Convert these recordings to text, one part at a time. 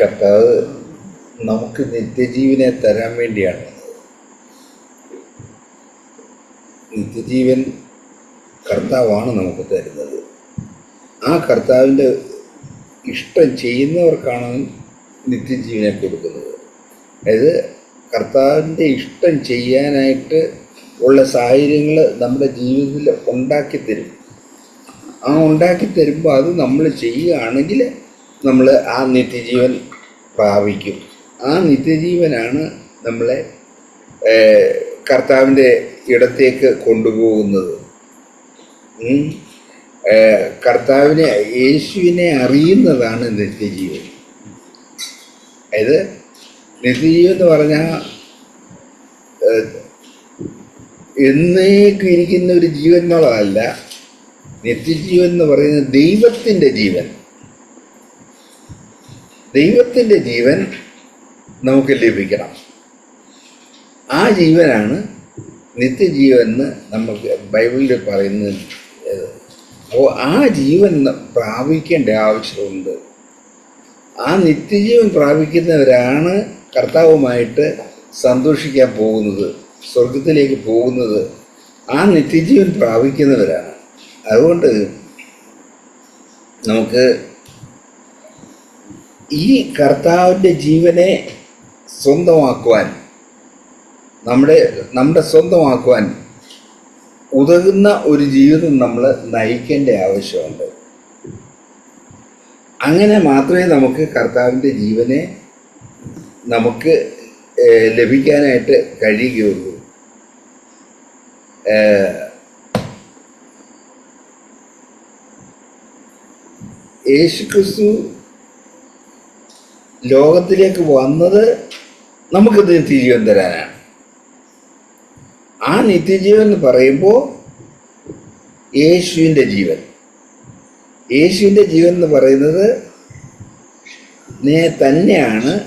കർത്താവ് നമുക്ക് നിത്യജീവനെ തരാൻ വേണ്ടിയാണ്. നിത്യജീവൻ കർത്താവാണ് നമുക്ക് തരുന്നത്. ആ കർത്താവിന്റെ ഇഷ്ടം ചെയ്യുന്നവർക്കാണ് നിത്യജീവനെ കൊടുക്കുന്നത്. അതായത് കർത്താവിന്റെ ഇഷ്ടം ചെയ്യാനായിട്ട് ഉള്ള സാഹചര്യങ്ങൾ നമ്മുടെ ജീവിതത്തിൽ ഉണ്ടാക്കി തരും. ആ ഉണ്ടാക്കി തരുമ്പോൾ അത് നമ്മൾ ചെയ്യുകയാണെങ്കിൽ നമ്മൾ ആ നിത്യജീവൻ പ്രാപിക്കും ആ നിത്യജീവനാണ് നമ്മളെ കർത്താവിന്റെ ഇടത്തേക്ക് കൊണ്ടുപോകുന്നത്. കർത്താവിനെ യേശുവിനെ അറിയുന്നതാണ് നിത്യജീവൻ. അതായത് നിത്യജീവൻ എന്ന് പറഞ്ഞാൽ എന്നേക്ക് ഇരിക്കുന്ന ഒരു ജീവൻ എന്നുള്ളതല്ല നിത്യജീവൻ എന്ന് പറയുന്നത് ദൈവത്തിന്റെ ജീവൻ. ദൈവത്തിന്റെ ജീവൻ നമുക്ക് ലഭിക്കണം. ആ ജീവനാണ് നിത്യജീവൻ എന്ന് നമുക്ക് ബൈബിളിൽ പറയുന്നത്. അപ്പോൾ ആ ജീവൻ പ്രാപിക്കേണ്ട ആവശ്യമുണ്ട്. ആ നിത്യജീവൻ പ്രാപിക്കുന്നവരാണ് കർത്താവുമായിട്ട് സന്തോഷിക്കാൻ പോകുന്നത് സ്വർഗത്തിലേക്ക് പോകുന്നത്. ആ നിത്യജീവൻ പ്രാപിക്കുന്നവരാണ്. അതുകൊണ്ട് നമുക്ക് ഈ കർത്താവിന്റെ ജീവനെ സ്വന്തമാക്കുവാൻ നമ്മുടെ നമ്മുടെ സ്വന്തമാക്കുവാൻ ഉതകുന്ന ഒരു ജീവിതം നമ്മൾ നയിക്കേണ്ട ആവശ്യമുണ്ട്. അങ്ങനെ മാത്രമേ നമുക്ക് കർത്താവിന്റെ ജീവനെ നമുക്ക് ലഭിക്കാനായിട്ട് കഴിയുകയുള്ളൂ. യേശുക്രിസ്തു ലോകത്തിലേക്ക് വന്നത് നമുക്ക് നിത്യജീവൻ തരാനാണ്. ആ നിത്യജീവൻ എന്ന് പറയുമ്പോൾ യേശുവിന്റെ ജീവൻ. യേശുവിന്റെ ജീവൻ എന്ന് പറയുന്നത് തന്നെയാണ്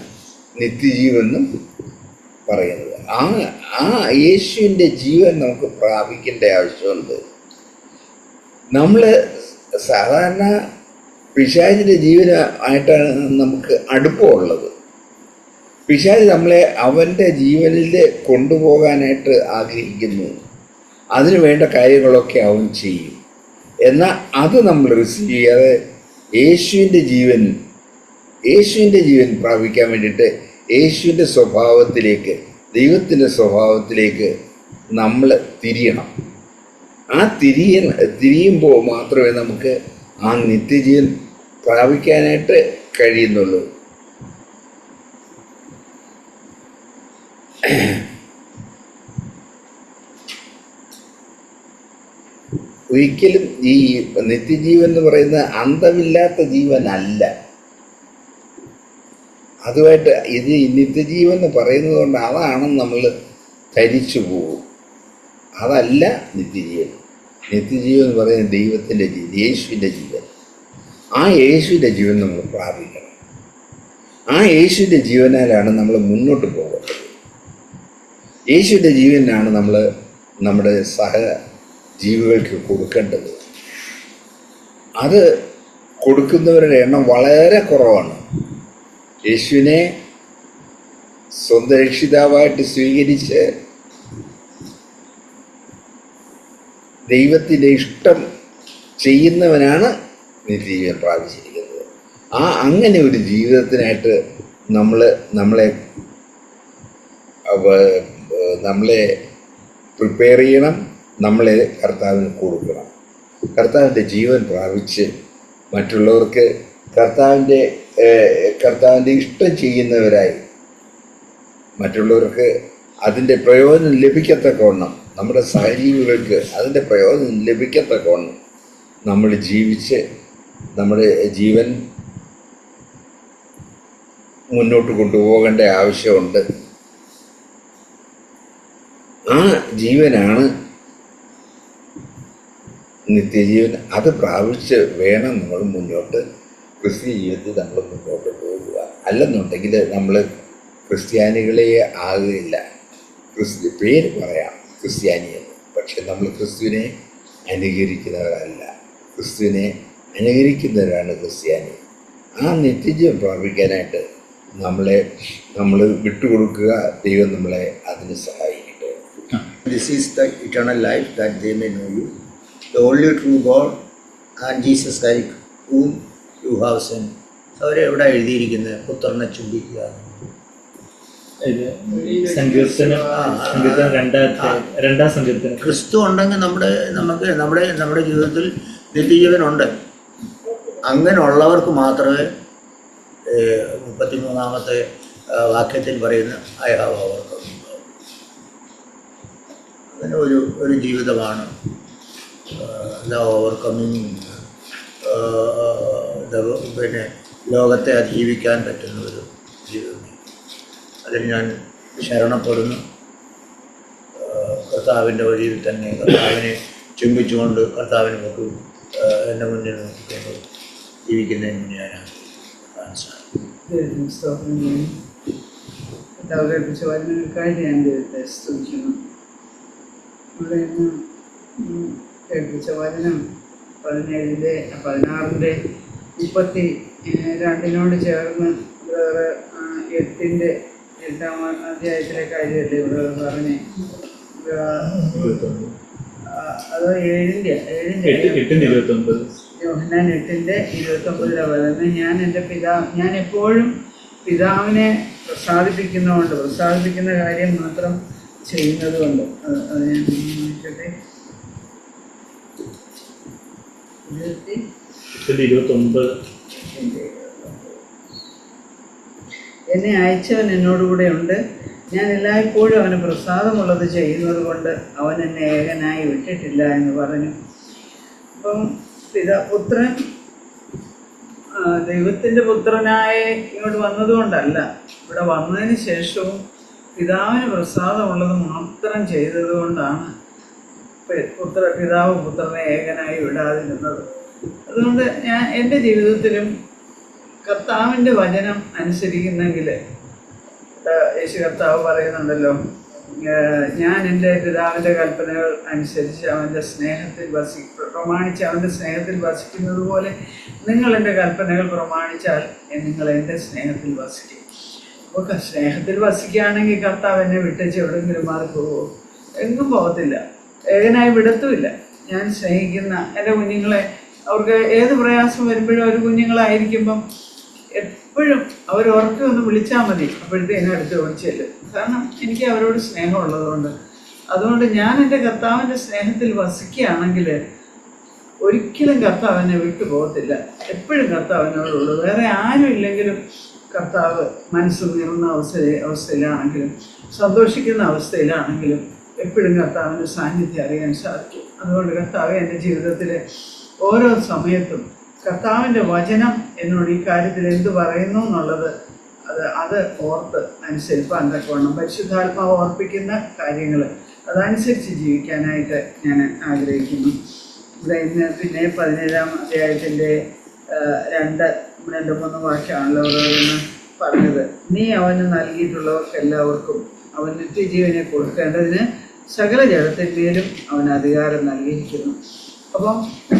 നിത്യജീവൻ എന്നും പറയുന്നത്. ആ ആ യേശുവിന്റെ ജീവൻ നമുക്ക് പ്രാപിക്കേണ്ട ആവശ്യമുണ്ട്. നമ്മൾ സാധാരണ പിശാചിന്റെ ജീവനായിട്ടാണ് നമുക്ക് അടുപ്പമുള്ളത്. പിശാജ് നമ്മളെ അവന്റെ ജീവനിൽ കൊണ്ടുപോകാനായിട്ട് ആഗ്രഹിക്കുന്നു. അതിനു വേണ്ട കാര്യങ്ങളൊക്കെ അവൻ ചെയ്യും. എന്നാൽ അത് നമ്മൾ റിസീവ് ചെയ്യാതെ യേശുവിന്റെ ജീവൻ യേശുവിന്റെ ജീവൻ പ്രാപിക്കാൻ വേണ്ടിയിട്ട് യേശുവിന്റെ സ്വഭാവത്തിലേക്ക് ദൈവത്തിന്റെ സ്വഭാവത്തിലേക്ക് നമ്മൾ തിരിയണം. ആ തിരിയ തിരിയുമ്പോൾ മാത്രമേ നമുക്ക് ആ നിത്യജീവൻ പ്രാപിക്കാനായിട്ട് കഴിയുന്നുള്ളൂ. ഒരിക്കലും ഈ നിത്യജീവൻ എന്ന് പറയുന്ന അന്തമില്ലാത്ത ജീവനല്ല അതുമായിട്ട് ഇത് നിത്യജീവൻ എന്ന് പറയുന്നത് കൊണ്ട് അതാണെന്ന് നമ്മൾ ധരിച്ചു പോകും. അതല്ല നിത്യജീവൻ. നിത്യജീവൻ എന്ന് പറയുന്നത് ദൈവത്തിന്റെ ജീവൻ യേശുവിന്റെ ജീവൻ. ആ യേശുവിന്റെ ജീവൻ നമ്മൾ പ്രാപിക്കണം. ആ യേശുവിന്റെ ജീവനാലാണ് നമ്മൾ മുന്നോട്ട് പോകേണ്ടത്. യേശുവിന്റെ ജീവനാണ് നമ്മൾ നമ്മുടെ സഹ ജീവികൾക്ക് കൊടുക്കേണ്ടത്. അത് കൊടുക്കുന്നവരുടെ എണ്ണം വളരെ കുറവാണ്. യേശുവിനെ സ്വന്തം രക്ഷിതാവായിട്ട് സ്വീകരിച്ച് ദൈവത്തിന്റെ ഇഷ്ടം ചെയ്യുന്നവനാണ് നിത്യജീവൻ പ്രാപിച്ചിരിക്കുന്നത്. ആ അങ്ങനെ ഒരു ജീവിതത്തിനായിട്ട് നമ്മൾ നമ്മളെ നമ്മളെ പ്രിപ്പയർ ചെയ്യണം നമ്മളെ കർത്താവിന് കൊടുക്കണം. കർത്താവിന്റെ ജീവൻ പ്രാപിച്ച് മറ്റുള്ളവർക്ക് കർത്താവിന്റെ കർത്താവിന്റെ ഇഷ്ടം ചെയ്യുന്നവരായി മറ്റുള്ളവർക്ക് അതിന്റെ പ്രയോജനം ലഭിക്കത്തക്കവണ്ണം നമ്മുടെ സഹജീവികൾക്ക് അതിന്റെ പ്രയോജനം ലഭിക്കത്തക്കവണ്ണം നമ്മൾ ജീവിച്ച് നമ്മുടെ ജീവൻ മുന്നോട്ട് കൊണ്ടുപോകേണ്ട ആവശ്യമുണ്ട്. ആ ജീവനാണ് നിത്യജീവൻ. അത് പ്രാപിച്ച് വേണം നമ്മൾ മുന്നോട്ട് ക്രിസ്ത്യ ജീവിതത്തിൽ നമ്മൾ മുന്നോട്ട് പോകുക. അല്ലെന്നുണ്ടെങ്കിൽ നമ്മൾ ക്രിസ്ത്യാനികളെ ആകുകയില്ല. ക്രിസ്ത്യ പേര് പറയാം. ക്രിസ്ത്യാനി എന്ന് പക്ഷെ നമ്മൾ ക്രിസ്തുവിനെ അനുകരിക്കുന്നവരല്ല. ക്രിസ്തുവിനെ അനുകരിക്കുന്നവരാണ് ക്രിസ്ത്യാനി. ആ നിത്യജീവൻ പ്രാപിക്കാനായിട്ട് നമ്മളെ നമ്മൾ വിട്ടുകൊടുക്കുക ദൈവം നമ്മളെ അതിന് സഹായിക്കട്ടെ. This is the eternal life that they may know you the only true God and Jesus Christ whom you have sent അവരെവിടെ എഴുതിയിരിക്കുന്നത്? പുത്രനെ ചുംബിക്കുക. സങ്കീർത്തനം സങ്കീർത്തനം രണ്ടാമത്തെ രണ്ടാം സങ്കീർത്തനം. ക്രിസ്തു ഉണ്ടെങ്കിൽ നമ്മുടെ നമുക്ക് നമ്മുടെ നമ്മുടെ ജീവിതത്തിൽ നിത്യജീവനുണ്ട്. അങ്ങനെയുള്ളവർക്ക് മാത്രമേ മുപ്പത്തി മൂന്നാമത്തെ വാക്യത്തിൽ പറയുന്ന ഐ ഹാവ് അവർക്ക് അങ്ങനെ ഒരു ഒരു ജീവിതമാണ് ദ ഓവർകമ്മിങ് പിന്നെ ലോകത്തെ അതിജീവിക്കാൻ പറ്റുന്ന ഒരു ജീവിതം. അതിൽ ഞാൻ ശരണപ്പെടുന്നു കർത്താവിന്റെ വഴിയിൽ തന്നെ കർത്താവിനെ ചുംബിച്ചുകൊണ്ട് കർത്താവിന് നോക്കി എന്റെ മുന്നിൽ നോക്കിക്കൊണ്ട് ജീവിക്കുന്നതിന് ചെയ്യുന്നു കേൾപ്പിച്ച ഞാൻ ദൈവത്തെ കേൾപ്പിച്ച വചനം പതിനേഴിന്റെ പതിനാറിന്റെ മുപ്പത്തി രണ്ടിനോട് ചേർന്ന് വേറെ എട്ടിന്റെ എട്ടാം അധ്യായത്തിലെ കാര്യമല്ലേ ഇവിടെ പറഞ്ഞേ അത് ഏഴിന്റെ ഏഴിന്റെ യോഹന്നാൻ എട്ടിന്റെ ഇരുപത്തൊമ്പതിലാണ് പറയുന്നത് ഞാൻ എന്റെ പിതാ ഞാൻ എപ്പോഴും പിതാവിനെ പ്രസാദിപ്പിക്കുന്നതുകൊണ്ട് പ്രസാദിപ്പിക്കുന്ന കാര്യം മാത്രം ചെയ്യുന്നത് കൊണ്ട് അത് ഞാൻ നോക്കട്ടെ ഇരുപത്തി ഒമ്പത് എന്നെ അയച്ചവൻ എന്നോടുകൂടെ ഉണ്ട്. ഞാൻ എല്ലായ്പ്പോഴും അവന് പ്രസാദമുള്ളത് ചെയ്യുന്നത് കൊണ്ട് അവൻ എന്നെ ഏകനായി വിട്ടിട്ടില്ല എന്ന് പറഞ്ഞു. അപ്പം പിതാ പുത്രൻ ദൈവത്തിന്റെ പുത്രനായ ഇങ്ങോട്ട് വന്നതുകൊണ്ടല്ല ഇവിടെ വന്നതിന് ശേഷവും പിതാവിന് പ്രസാദമുള്ളത് മാത്രം ചെയ്തതുകൊണ്ടാണ് കൊണ്ടാണ് പുത്ര പിതാവ് പുത്രനെ ഏകനായി വിടാതിരുന്നത്. അതുകൊണ്ട് ഞാൻ എന്റെ ജീവിതത്തിലും കർത്താവിന്റെ വചനം അനുസരിക്കുന്നെങ്കിൽ യേശു കർത്താവ് പറയുന്നുണ്ടല്ലോ ഞാൻ എന്റെ പിതാവിന്റെ കൽപ്പനകൾ അനുസരിച്ച് അവന്റെ സ്നേഹത്തിൽ വസി പ്രമാണിച്ച് അവന്റെ സ്നേഹത്തിൽ വസിക്കുന്നത് പോലെ നിങ്ങൾ എന്റെ കൽപ്പനകൾ പ്രമാണിച്ചാൽ നിങ്ങൾ എന്റെ സ്നേഹത്തിൽ വസിക്കും. അപ്പോൾ സ്നേഹത്തിൽ വസിക്കുകയാണെങ്കിൽ കർത്താവ് എന്നെ വിട്ടേച്ച് എവിടെയെങ്കിലും മാറി പോകുമോ എങ്ങും പോകത്തില്ല. ഏകനായി വിടത്തുമില്ല. ഞാൻ സ്നേഹിക്കുന്ന എന്റെ കുഞ്ഞുങ്ങളെ അവർക്ക് ഏത് പ്രയാസം വരുമ്പോഴും ഒരു കുഞ്ഞുങ്ങളായിരിക്കുമ്പം എപ്പോഴും അവർ ഉറക്കെ ഒന്ന് വിളിച്ചാൽ മതി. അപ്പോഴത്തേനും അടുത്ത് വിളിച്ചല്ലോ കാരണം എനിക്ക് അവരോട് സ്നേഹമുള്ളതുകൊണ്ട്. അതുകൊണ്ട് ഞാൻ എന്റെ കർത്താവിന്റെ സ്നേഹത്തിൽ വസിക്കുകയാണെങ്കിൽ ഒരിക്കലും കർത്താവ് എന്നെ വിട്ടു പോകത്തില്ല. എപ്പോഴും കർത്താവ് എന്നോടുള്ളൂ വേറെ ആരും ഇല്ലെങ്കിലും കർത്താവ് മനസ്സ് നീറുന്ന അവസ്ഥ അവസ്ഥയിലാണെങ്കിലും സന്തോഷിക്കുന്ന അവസ്ഥയിലാണെങ്കിലും എപ്പോഴും കർത്താവിന്റെ സാന്നിധ്യം അറിയാൻ സാധിക്കും. അതുകൊണ്ട് കർത്താവ് എന്റെ ജീവിതത്തിലെ ഓരോ സമയത്തും കർത്താവിന്റെ വചനം എന്നോട് ഈ കാര്യത്തിൽ എന്ത് പറയുന്നു എന്നുള്ളത് അത് അത് ഓർത്ത് അനുസരിപ്പാൻ തക്കവണ്ണം പരിശുദ്ധാത്മാവ് ഓർപ്പിക്കുന്ന കാര്യങ്ങൾ അതനുസരിച്ച് ജീവിക്കാനായിട്ട് ഞാൻ ആഗ്രഹിക്കുന്നു. ഇവിടെ ഇന്ന് പിന്നെ പതിനേഴാം അധ്യായത്തിന്റെ രണ്ട് രണ്ട് മൂന്ന് വാക്യമാണല്ലോ ഓരോന്ന് പറഞ്ഞത്. നീ അവന് നൽകിയിട്ടുള്ളവർക്ക് എല്ലാവർക്കും അവൻ നിത്യജീവനെ കൊടുക്കേണ്ടതിന് സകല ജഡത്തിന്മേലും അവൻ അധികാരം നൽകിയിരിക്കുന്നു. അപ്പം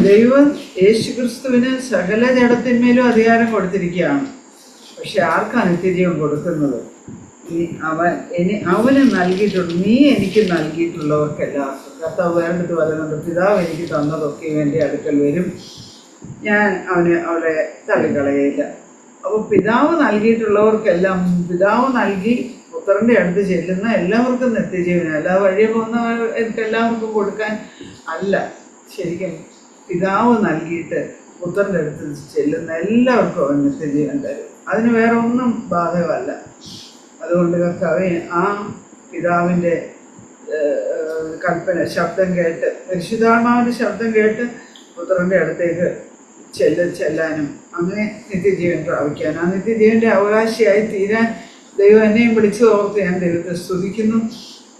ദൈവം യേശു ക്രിസ്തുവിന് സകല ജഡത്തിന്മേലും അധികാരം കൊടുത്തിരിക്കുകയാണ്. പക്ഷെ ആർക്കാണ് നിത്യജീവൻ കൊടുക്കുന്നത്? നീ അവൻ എനി അവന് നൽകിയിട്ടുണ്ട് നീ എനിക്ക് നൽകിയിട്ടുള്ളവർക്കെല്ലാം. കർത്താവ് വേണ്ടത് പറയുന്നുണ്ട് പിതാവ് എനിക്ക് തന്നതൊക്കെ എന്റെ അടുക്കൽ വരും. ഞാൻ അവന് അവരെ തള്ളിക്കളയില്ല അപ്പോൾ പിതാവ് നൽകിയിട്ടുള്ളവർക്കെല്ലാം പിതാവ് നൽകി പുത്രന്റെ അടുത്ത് ചെല്ലുന്ന എല്ലാവർക്കും നിത്യജീവനം അല്ലാതെ വഴിയെ എനിക്ക് എല്ലാവർക്കും കൊടുക്കാൻ അല്ല. ശരിക്കും പിതാവ് നൽകിയിട്ട് പുത്രന്റെ അടുത്ത് ചെല്ലുന്ന എല്ലാവർക്കും അവൻ നിത്യജീവൻ തരും. അതിന് വേറെ ഒന്നും ബാധകമല്ല. അതുകൊണ്ട് കർത്താവെ ആ പിതാവിന്റെ കൽപ്പന ശബ്ദം കേട്ട് പരിശുദ്ധാത്മാവിന്റെ ശബ്ദം കേട്ട് പുത്രന്റെ അടുത്തേക്ക് ചെല്ല ചെല്ലാനും അങ്ങനെ നിത്യജീവൻ പ്രാപിക്കാനും ആ നിത്യജീവന്റെ അവകാശിയായി തീരാൻ ദൈവം എന്നെയും വിളിച്ചു ഓർത്ത് ഞാൻ ദൈവത്തെ സ്തുതിക്കുന്നു.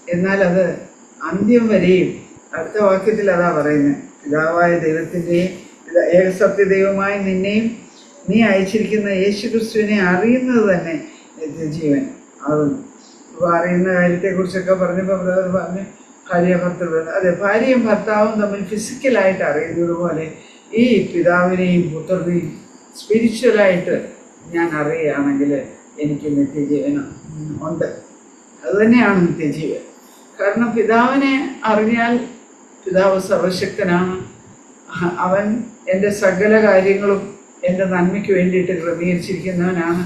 എന്നാൽ അത് അന്ത്യം വരെയും അടുത്ത വാക്യത്തിൽ അതാ പറയുന്നത് പിതാവായ ദൈവത്തിന്റെയും ഏകസത്യ ദൈവമായ നിന്നെയും നീ അയച്ചിരിക്കുന്ന യേശു ക്രിസ്തുവിനെ അറിയുന്നത് തന്നെ നിത്യജീവൻ ആകുന്നു. അപ്പോൾ അറിയുന്ന കാര്യത്തെക്കുറിച്ചൊക്കെ പറഞ്ഞപ്പോൾ ബ്രദർ പറഞ്ഞു ഭാര്യ ഭർത്തൃ അതെ ഭാര്യയും ഭർത്താവും തമ്മിൽ ഫിസിക്കലായിട്ട് അറിയുന്നത് പോലെ ഈ പിതാവിനെയും പുത്രനെയും സ്പിരിച്വലായിട്ട് ഞാൻ അറിയുകയാണെങ്കിൽ എനിക്ക് നിത്യജീവനം ഉണ്ട്. അതുതന്നെയാണ് നിത്യജീവൻ. കാരണം പിതാവിനെ അറിഞ്ഞാൽ പിതാവ് സർവശക്തനാണ്. അവൻ എന്റെ സകല കാര്യങ്ങളും എന്റെ നന്മയ്ക്ക് വേണ്ടിയിട്ട് ക്രമീകരിച്ചിരിക്കുന്നവനാണ്.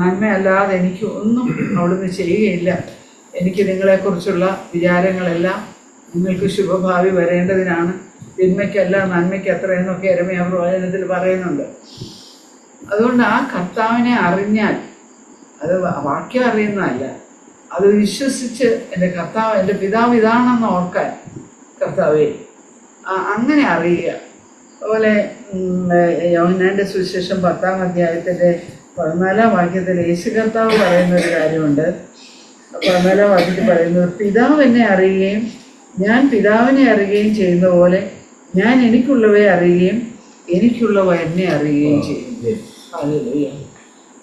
നന്മയല്ലാതെ എനിക്ക് ഒന്നും അവിടുന്ന് ചെയ്യുകയില്ല. എനിക്ക് നിങ്ങളെക്കുറിച്ചുള്ള വിചാരങ്ങളെല്ലാം നിങ്ങൾക്ക് ശുഭഭാവി വരേണ്ടതിനാണ്. തിന്മയ്ക്കല്ല നന്മയ്ക്ക് അത്ര എന്നൊക്കെ അരമയ പ്രവചനത്തിൽ പറയുന്നുണ്ട്. അതുകൊണ്ട് ആ കർത്താവിനെ അറിഞ്ഞാൽ അത് വാക്യം അറിയുന്നതല്ല. അത് വിശ്വസിച്ച് എന്റെ കർത്താവ് എന്റെ പിതാവ് ഇതാണെന്ന് ഓർക്കാൻ കർത്താവെ. അങ്ങനെ അറിയുക. അതുപോലെ യോഹനാന്റെ സുവിശേഷം പത്താം അധ്യായത്തിന്റെ പതിനാലാം വാക്യത്തിൽ യേശു കർത്താവ് പറയുന്ന ഒരു കാര്യമുണ്ട്. പതിനാലാം വാക്യത്തിൽ പറയുന്നത് പിതാവ് എന്നെ അറിയുകയും ഞാൻ പിതാവിനെ അറിയുകയും ചെയ്യുന്ന പോലെ ഞാൻ എനിക്കുള്ളവയെ അറിയുകയും എനിക്കുള്ളവ എന്നെ അറിയുകയും ചെയ്യും.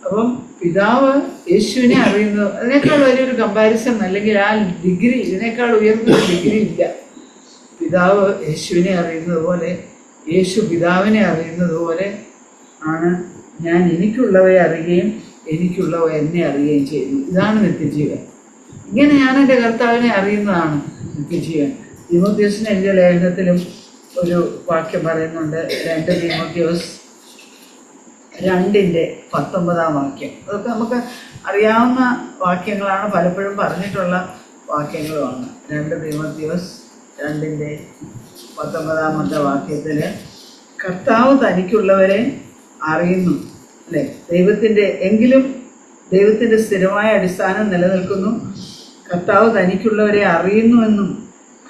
അപ്പം പിതാവ് യേശുവിനെ അറിയുന്നത് അതിനേക്കാൾ വലിയൊരു കമ്പാരിസൺ അല്ലെങ്കിൽ ആ ഡിഗ്രി ഇതിനേക്കാൾ ഉയർന്ന ഡിഗ്രി ഇല്ല. പിതാവ് യേശുവിനെ അറിയുന്നത് പോലെ യേശു പിതാവിനെ അറിയുന്നത് പോലെ ആണ് ഞാൻ എനിക്കുള്ളവയെ അറിയുകയും എനിക്കുള്ളവ എന്നെ അറിയുകയും ചെയ്യുന്നു ഇതാണ് നിത്യജീവൻ. ഇങ്ങനെ ഞാൻ എന്റെ കർത്താവിനെ അറിയുന്നതാണ് നിത്യജീവൻ. തിമോത്യോസിന് എന്റെ ലേഖനത്തിലും ഒരു വാക്യം പറയുന്നുണ്ട് രണ്ട് തിമോത്യോസ് രണ്ടിന്റെ പത്തൊമ്പതാം വാക്യം. അതൊക്കെ നമുക്ക് അറിയാവുന്ന വാക്യങ്ങളാണ് പലപ്പോഴും പറഞ്ഞിട്ടുള്ള വാക്യങ്ങളുമാണ്. രണ്ട് തിമോത്യോസ് രണ്ടിന്റെ പത്തൊമ്പതാമത്തെ വാക്യത്തിൽ കർത്താവ് തനിക്കുള്ളവരെ അറിയുന്നു. അല്ലേ? ദൈവത്തിന്റെ എങ്കിലും ദൈവത്തിന്റെ സ്ഥിരമായ അടിസ്ഥാനം നിലനിൽക്കുന്നു. കർത്താവ് തനിക്കുള്ളവരെ അറിയുന്നുവെന്നും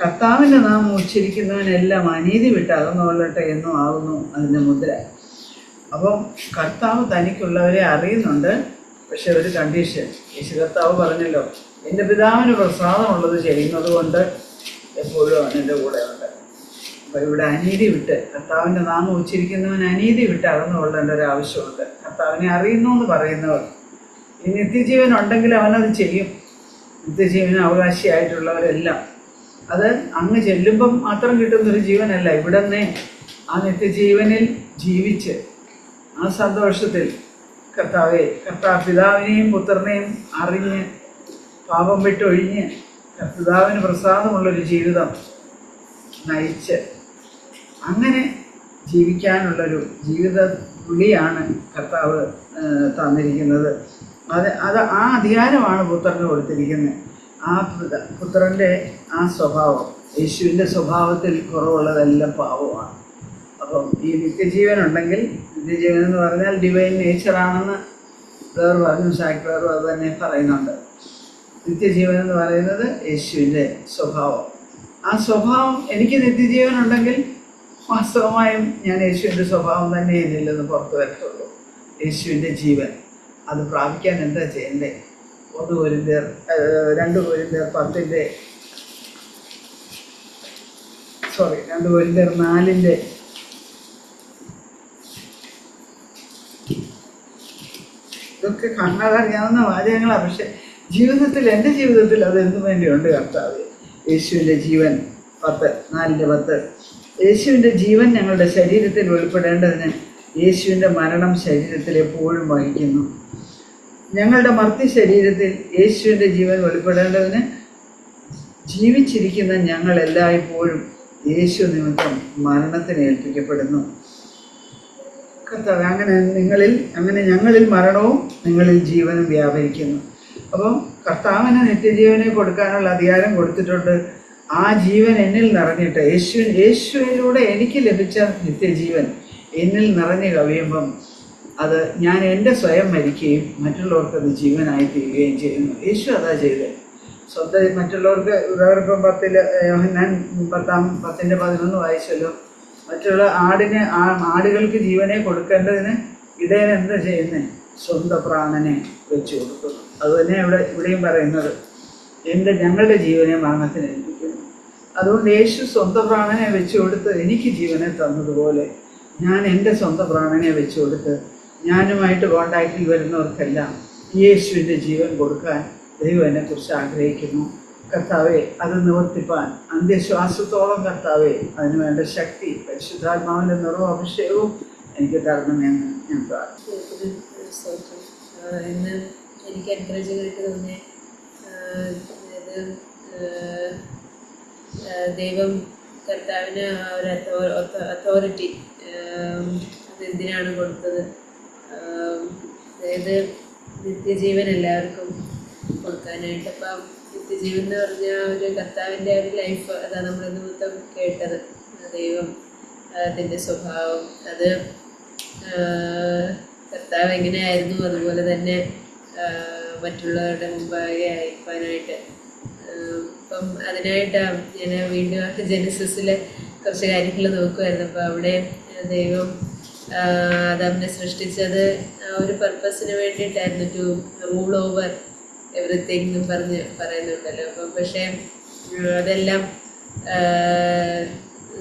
കർത്താവിന്റെ നാം ഉച്ചരിക്കുന്നവനെല്ലാം അനീതി വിട്ട് അകന്നുകൊള്ളട്ടെ എന്നും ആകുന്നു അതിന്റെ മുദ്ര. അപ്പം കർത്താവ് തനിക്കുള്ളവരെ അറിയുന്നുണ്ട് പക്ഷെ ഒരു കണ്ടീഷൻ യേശു കർത്താവ് പറഞ്ഞല്ലോ എന്റെ പിതാവിന് പ്രസാദമുള്ളത് ചെയ്യുന്നത് കൊണ്ട് എപ്പോഴും അവൻ എന്റെ കൂടെ ഉണ്ട്. അപ്പം ഇവിടെ അനീതി വിട്ട് കർത്താവിന്റെ നാമം ഉച്ചരിക്കുന്നവൻ അനീതി വിട്ട് അകന്നു കൊള്ളേണ്ട ഒരു ആവശ്യമുണ്ട്. കർത്താവിനെ അറിയുന്നു എന്ന് പറയുന്നവർ. ഈ നിത്യജീവൻ ഉണ്ടെങ്കിൽ അവനത് ചെയ്യും. നിത്യജീവന് അവകാശിയായിട്ടുള്ളവരെല്ലാം. അത് അങ്ങ് ചെല്ലുമ്പം മാത്രം കിട്ടുന്നൊരു ജീവനല്ല. ഇവിടെ നിന്ന് ആ നിത്യജീവനിൽ ജീവിച്ച് ആ സന്തോഷത്തിൽ കർത്താവെ കർത്താവ് പിതാവിനെയും പുത്രനെയും അറിഞ്ഞ് പാപം വിട്ടൊഴിഞ്ഞ് പിതാവിന് പ്രസാദമുള്ളൊരു ജീവിതം നയിച്ച് അങ്ങനെ ജീവിക്കാനുള്ളൊരു ജീവിത വിളിയാണ് കർത്താവ് തന്നിരിക്കുന്നത്. അത് അത് ആ അധികാരമാണ് പുത്രന് കൊടുത്തിരിക്കുന്നത് ആ പുത- പുത്രന്റെ ആ സ്വഭാവം യേശുവിന്റെ സ്വഭാവത്തിൽ കുറവുള്ളതെല്ലാം പാവമാണ് അപ്പം ഈ നിത്യജീവൻ ഉണ്ടെങ്കിൽ നിത്യജീവൻ എന്ന് പറഞ്ഞാൽ ഡിവൈൻ നേച്ചറാണെന്ന് വേറെ പറഞ്ഞു ശാക്തേറും അത് തന്നെ പറയുന്നുണ്ട്. നിത്യജീവൻ എന്ന് പറയുന്നത് യേശുവിന്റെ സ്വഭാവം. ആ സ്വഭാവം എനിക്ക് നിത്യജീവൻ ഉണ്ടെങ്കിൽ വാസ്തവമായും ഞാൻ യേശുവിന്റെ സ്വഭാവം തന്നെ എന്നില്ലെന്ന് പുറത്തു വരത്തുള്ളൂ. യേശുവിന്റെ ജീവൻ. അത് പ്രാപിക്കാൻ എന്താ ചെയ്യണ്ടേ? ഒന്ന് കോരിന്തേർ രണ്ട് കോരിന്തേർ പത്തിന്റെ സോറി രണ്ട് കോരിന്തേർ നാലിന്റെ ഇതൊക്കെ കണ്ണതറിയാവുന്ന വാചകങ്ങളാണ് പക്ഷെ ജീവിതത്തിൽ എന്റെ ജീവിതത്തിൽ അത് എന്തു വേണ്ടിയുണ്ട് കർത്താവ്. യേശുവിന്റെ ജീവൻ പത്ത് നാലിന്റെ പത്ത്. യേശുവിന്റെ ജീവൻ ഞങ്ങളുടെ ശരീരത്തിൽ ഉൾപ്പെടേണ്ടതിന് യേശുവിന്റെ മരണം ശരീരത്തിൽ എപ്പോഴും വഹിക്കുന്നു. ഞങ്ങളുടെ മർത്തി ശരീരത്തിൽ യേശുവിന്റെ ജീവൻ വെളിപ്പെടേണ്ടതിന് ജീവിച്ചിരിക്കുന്ന ഞങ്ങൾ എല്ലായ്പ്പോഴും യേശു നിമിത്തം മരണത്തിന് ഏൽപ്പിക്കപ്പെടുന്നു. കർത്താവ് അങ്ങനെ നിങ്ങളിൽ അങ്ങനെ ഞങ്ങളിൽ മരണവും നിങ്ങളിൽ ജീവനും വ്യാപരിക്കുന്നു. അപ്പം കർത്താവിന് നിത്യജീവനെ കൊടുക്കാനുള്ള അധികാരം കൊടുത്തിട്ടുണ്ട്. ആ ജീവൻ എന്നിൽ നിറഞ്ഞിട്ട് യേശു യേശുവിലൂടെ എനിക്ക് ലഭിച്ച നിത്യജീവൻ എന്നിൽ നിറഞ്ഞു കവിയുമ്പം അത് ഞാൻ എന്റെ സ്വയം മരിക്കുകയും മറ്റുള്ളവർക്ക് അത് ജീവനായി തീരുകയും ചെയ്യുന്നു. യേശു അതാ ചെയ്തത് സ്വന്തം മറ്റുള്ളവർക്ക് ഉദാഹരണം പത്തിൽ ഞാൻ പത്താം പത്തിന്റെ പതിനൊന്ന് വായിച്ചല്ലോ. മറ്റുള്ള ആടിന് ആടുകൾക്ക് ജീവനെ കൊടുക്കേണ്ടതിന് ഇടയൻ എന്താ ചെയ്യുന്നത് സ്വന്തം പ്രാണനെ വെച്ചു കൊടുക്കുന്നു. അതുതന്നെ ഇവിടെ ഇവിടെയും പറയുന്നത് എന്റെ ഞങ്ങളുടെ ജീവനെ മരണത്തിന് ഏൽപ്പിക്കുന്നു. അതുകൊണ്ട് യേശു സ്വന്തം പ്രാണനെ വെച്ചു കൊടുത്ത് എനിക്ക് ജീവനെ തന്നതുപോലെ ഞാൻ എന്റെ സ്വന്തം പ്രാണനെ വെച്ചു കൊടുത്ത് ഞാനുമായിട്ട് കോണ്ടാക്റ്റിൽ വരുന്നവർക്കെല്ലാം യേശുവിന്റെ ജീവൻ കൊടുക്കാൻ ദൈവം എന്നെക്കുറിച്ച് ആഗ്രഹിക്കുന്നു. കർത്താവെ അത് നിവർത്തിപ്പാൻ അന്ത്യശ്വാസത്തോളം കർത്താവെ അതിന് വേണ്ട ശക്തി പരിശുദ്ധാത്മാവിന്റെ നിറവും അഭിഷേകവും എനിക്ക് തരണമെന്ന് ഞാൻ പ്രാർത്ഥിക്കുന്നു. എനിക്ക് എൻകറേജിങ് ആയിട്ട് തോന്നിയ ആഹ് ദൈവം കർത്താവിന് ഒരു അതോറിറ്റി അത് എന്തിനാണ് കൊടുത്തത്? അതായത് നിത്യജീവൻ എല്ലാവർക്കും കൊടുക്കാനായിട്ട്. അപ്പം നിത്യജീവൻ എന്ന് പറഞ്ഞാൽ ഒരു കർത്താവിന്റെ ഒരു ലൈഫ് അതാണ് നമ്മൾ മൊത്തം കേട്ടത്. ദൈവം അതിന്റെ സ്വഭാവം അത് കർത്താവ് എങ്ങനെയായിരുന്നു അതുപോലെ തന്നെ മറ്റുള്ളവരുടെ മുമ്പാകെ അയക്കാനായിട്ട് അപ്പം അതിനായിട്ടാണ് ഞാൻ വീണ്ടും ആ ജനസസിലെ കുറച്ച് കാര്യങ്ങൾ നോക്കുമായിരുന്നു അപ്പോൾ അവിടെ ദൈവം അതമ്മനെ സൃഷ്ടിച്ചത് ആ ഒരു പർപ്പസിന് വേണ്ടിയിട്ടായിരുന്നു ടു റൂൾ ഓവർ എവറിത്തിങ് എന്നും പറഞ്ഞ് പറയുന്നുണ്ടല്ലോ. അപ്പം പക്ഷേ അതെല്ലാം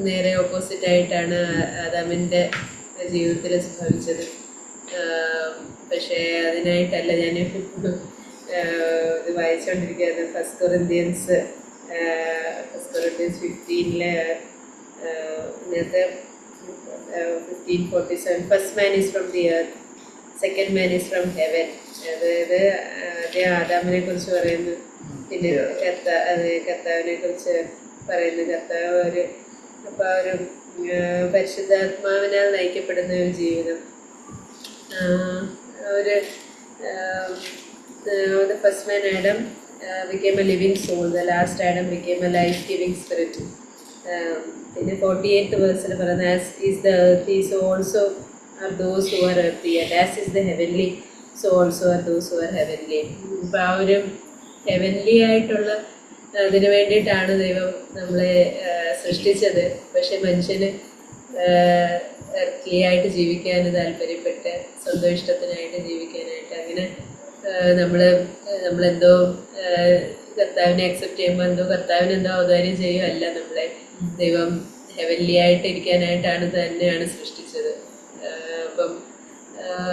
നേരെ ഓപ്പോസിറ്റായിട്ടാണ് ആദാമിന്റെ ജീവിതത്തിൽ സംഭവിച്ചത്. പക്ഷേ അതിനായിട്ടല്ല ഞാൻ ഇത് വായിച്ചുകൊണ്ടിരിക്കുകയായിരുന്നു ഫസ്റ്റ് കൊറിന്ത്യൻസ് ഫസ്റ്റ് കൊറിന്ത്യൻസ് ഫിഫ്റ്റീനിലെ നേരത്തെ fifteen forty seven first man is from the earth second man is from heaven അതായത് അതേ ആദാമിനെ കുറിച്ച് പറയുന്നു. പിന്നെ കർത്ത അത് കർത്താവിനെ കുറിച്ച് പറയുന്നു. കർത്താവ് ഒരു അപ്പോൾ ആ ഒരു പരിശുദ്ധാത്മാവിനാൽ നയിക്കപ്പെടുന്ന ഒരു ജീവിതം. ഒരു the first man Adam uh, became a living soul. The last Adam a life-giving spirit. Um, പിന്നെ ഫോർട്ടി എയ്ത്ത് വേഴ്സിൽ പറയുന്നത് as is the earth is also are those who are earthy and as is the heavenly so also are those who are heavenly അപ്പോൾ ആ ഒരു heavenly ആയിട്ടുള്ള അതിന് വേണ്ടിയിട്ടാണ് ദൈവം നമ്മളെ സൃഷ്ടിച്ചത് പക്ഷെ മനുഷ്യന് എർത്തിലി ആയിട്ട് ജീവിക്കാൻ താല്പര്യപ്പെട്ട് സ്വന്തം ഇഷ്ടത്തിനായിട്ട് ജീവിക്കാനായിട്ട് അങ്ങനെ നമ്മൾ നമ്മളെന്തോ കർത്താവിനെ അക്സെപ്റ്റ് ചെയ്യുമ്പോൾ എന്തോ കർത്താവിന് എന്തോ ഔദാര്യം ചെയ്യുമല്ല നമ്മളെ ദൈവം ഹെവൻലി ആയിട്ട് ഇരിക്കാനായിട്ടാണ് തന്നെയാണ് സൃഷ്ടിച്ചത്. അപ്പം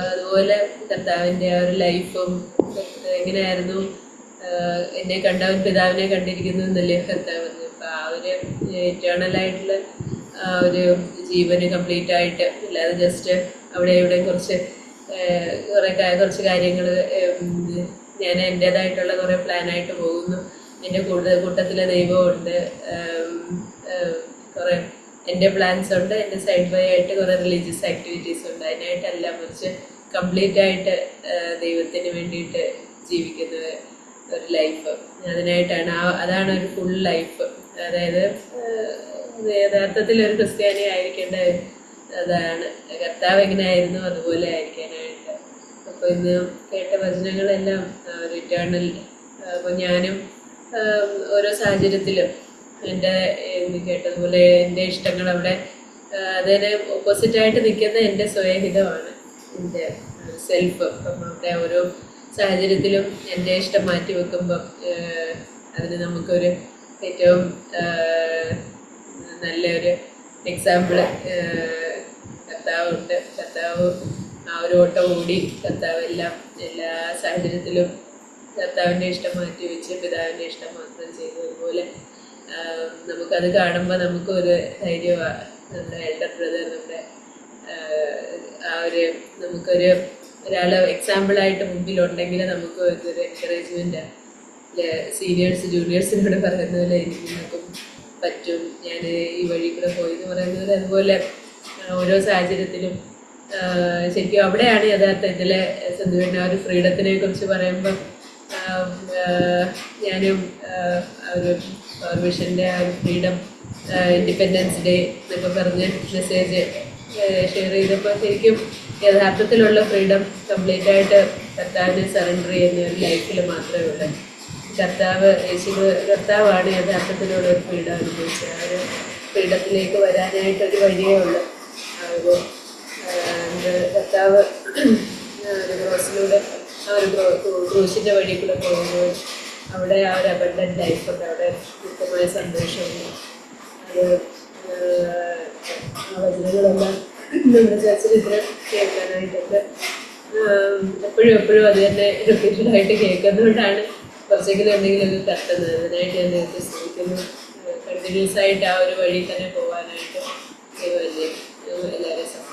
അതുപോലെ കർത്താവിന്റെ ആ ഒരു ലൈഫും എങ്ങനെയായിരുന്നു? എന്നെ കണ്ടവൻ പിതാവിനെ കണ്ടിരിക്കുന്നു എന്നല്ലേ കർത്താവ് അപ്പം ആ ഒരു ഇറ്റേണലായിട്ടുള്ള ഒരു ജീവന് കംപ്ലീറ്റ് ആയിട്ട് അല്ലാതെ ജസ്റ്റ് അവിടെ ഇവിടെ കുറച്ച് കുറേ കുറച്ച് കാര്യങ്ങൾ ഞാൻ എന്റേതായിട്ടുള്ള കുറേ പ്ലാനായിട്ട് പോകുന്നു. എന്റെ കൂടുതൽ കൂട്ടത്തിലെ ദൈവമുണ്ട്. കുറേ എന്റെ പ്ലാൻസ് ഉണ്ട്. എന്റെ സൈഡ് ബൈ ആയിട്ട് കുറേ റിലീജിയസ് ആക്ടിവിറ്റീസ് ഉണ്ട്. അതിനായിട്ടല്ല കുറച്ച് കംപ്ലീറ്റ് ആയിട്ട് ദൈവത്തിന് വേണ്ടിയിട്ട് ജീവിക്കുന്ന ഒരു ലൈഫ് അതിനായിട്ടാണ് ആ അതാണ് ഒരു ഫുൾ ലൈഫ് അതായത് യഥാർത്ഥത്തിൽ ഒരു ക്രിസ്ത്യാനി ആയിരിക്കേണ്ട അതാണ്. കർത്താവ് എങ്ങനെയായിരുന്നു അതുപോലെ ആയിരിക്കാനായിട്ട്. അപ്പോൾ ഇന്ന് കേട്ട വചനങ്ങളെല്ലാം റിറ്റേണിൽ അപ്പോൾ ഞാനും ഓരോ സാഹചര്യത്തിലും എന്റെ കേട്ടതുപോലെ എന്റെ ഇഷ്ടങ്ങൾ അവിടെ അതിന് ഓപ്പോസിറ്റായിട്ട് നിൽക്കുന്ന എന്റെ സ്വയഹിതമാണ് എന്റെ സെൽഫ് അപ്പം അവിടെ ഓരോ സാഹചര്യത്തിലും എന്റെ ഇഷ്ടം മാറ്റി വെക്കുമ്പം അതിന് നമുക്കൊരു ഏറ്റവും നല്ലൊരു എക്സാമ്പിൾ കർത്താവുണ്ട്. കർത്താവ് ആ ഒരു ഓട്ടം ഓടി കർത്താവ് എല്ലാം എല്ലാ സാഹചര്യത്തിലും കർത്താവിന്റെ ഇഷ്ടം മാറ്റി വെച്ച് പിതാവിന്റെ ഇഷ്ടം മാത്രം ചെയ്തു. അതുപോലെ ആഹ് നമുക്കത് കാണുമ്പോൾ നമുക്കൊരു ധൈര്യമാണ് നമ്മുടെ എൽഡർ ബ്രദർ നമ്മുടെ ആ ഒരു നമുക്കൊരു ഒരാൾ എക്സാമ്പിളായിട്ട് മുമ്പിലുണ്ടെങ്കിൽ നമുക്ക് ഒരു എൻകറേജ്മെന്റാണ് സീനിയേഴ്സ് ജൂനിയേഴ്സിനോട് പറയുന്ന പോലെ എനിക്ക് നിങ്ങൾക്കും പറ്റും. ഞാൻ ഈ വഴി കൂടെ പോയി എന്ന് പറയുന്നത് അതുപോലെ ഓരോ സാഹചര്യത്തിലും ശരിക്കും അവിടെയാണ് യഥാർത്ഥത്തിൽ സന്തുവിന്റെ ആ ഒരു ഫ്രീഡത്തിനെ കുറിച്ച് പറയുമ്പം ഞാനും ഒരു പെർമിഷന്റെ ആ ഒരു ഫ്രീഡം ഇൻഡിപെൻഡൻസ് ഡേ എന്നൊക്കെ പറഞ്ഞ് മെസ്സേജ് ഷെയർ ചെയ്തപ്പോൾ ശരിക്കും യഥാർത്ഥത്തിലുള്ള ഫ്രീഡം കംപ്ലീറ്റ് ആയിട്ട് കർത്താവിനെ സറണ്ടർ ചെയ്യുന്ന ഒരു ലൈഫിൽ മാത്രമേ ഉള്ളൂ. കർത്താവ് യേശു കർത്താവാണ് യഥാർത്ഥത്തിലുള്ള ഒരു ഫ്രീഡം അനുഭവിച്ചത്. ആ ഒരു ഫ്രീഡത്തിലേക്ക് വരാനായിട്ടൊരു വഴിയേ ഉള്ളൂ. അപ്പോൾ കർത്താവ് ക്രോസിലൂടെ ആ ഒരു ക്രൂശിന്റെ വഴി കൂടെ പോകുമ്പോൾ അവിടെ ആ ഒരു അബണ്ടന്റ് ലൈഫുണ്ട് അവിടെ കൃത്യമായ സന്തോഷമുണ്ട്. അത് ആ വചനങ്ങളെല്ലാം നമ്മുടെ ചർച്ചിൽ ഇത്ര കേൾക്കാനായിട്ടൊക്കെ എപ്പോഴും എപ്പോഴും അത് തന്നെ റിപ്പീറ്റഡായിട്ട് കേൾക്കുന്നതുകൊണ്ടാണ് കുറച്ചെങ്കിലും എന്തെങ്കിലും ഒന്ന് തട്ടുന്നത് അതിനായിട്ട് ഞാൻ നേരത്തെ ശ്രമിക്കുന്നു കണ്ടിന്യൂസ് ആയിട്ട് ആ ഒരു വഴി തന്നെ പോകാനായിട്ട് ദൈവമല്ലേ എല്ലാവരും